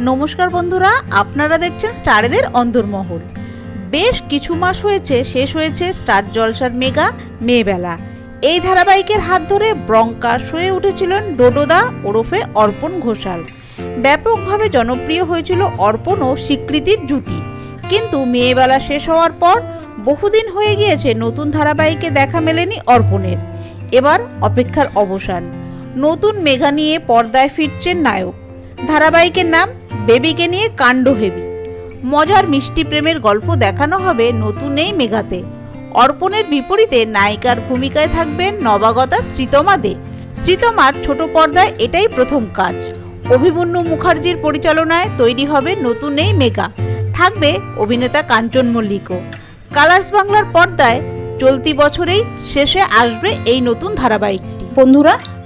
নমস্কার বন্ধুরা, আপনারা দেখছেন স্টারেদের অন্দরমহল। বেশ কিছু মাস হয়েছে, শেষ হয়েছে স্টার জলসার মেগা, মেয়েবেলা। এই ধারাবাহিকের হাত ধরে ব্রঙ্কাস হয়ে উঠেছিলেন ডোডোদা ওরফে অর্পণ ঘোষাল। ব্যাপকভাবে জনপ্রিয় হয়েছিল অর্পণ ও স্বীকৃতির জুটি। কিন্তু মেয়েবেলা শেষ হওয়ার পর বহুদিন হয়ে গিয়েছে নতুন ধারাবাহিকে দেখা মেলেনি অর্পণের। এবার অপেক্ষার অবসান। নতুন মেঘা নিয়ে পর্দায় ফিরছেন নায়ক। ধারাবাহিকের নাম বেবিকে নিয়ে কাণ্ড হেবি। মজার মিষ্টি প্রেমের গল্প দেখানো হবে নতুন এই মেঘাতে। অর্পণের বিপরীতে নায়িকার ভূমিকায় থাকবেন নবাগতা শ্রীতমা দে। শ্রীতমার ছোট পর্দায় এটাই প্রথম কাজ। অভিমন্যু মুখার্জির পরিচালনায় তৈরি হবে নতুন এই মেগা। থাকবে অভিনেতা কাঞ্চন মল্লিকও। কালার্স বাংলার পর্দায় চলতি বছরেই শেষে আসবে এই নতুন ধারাবাহিকটি। বন্ধুরা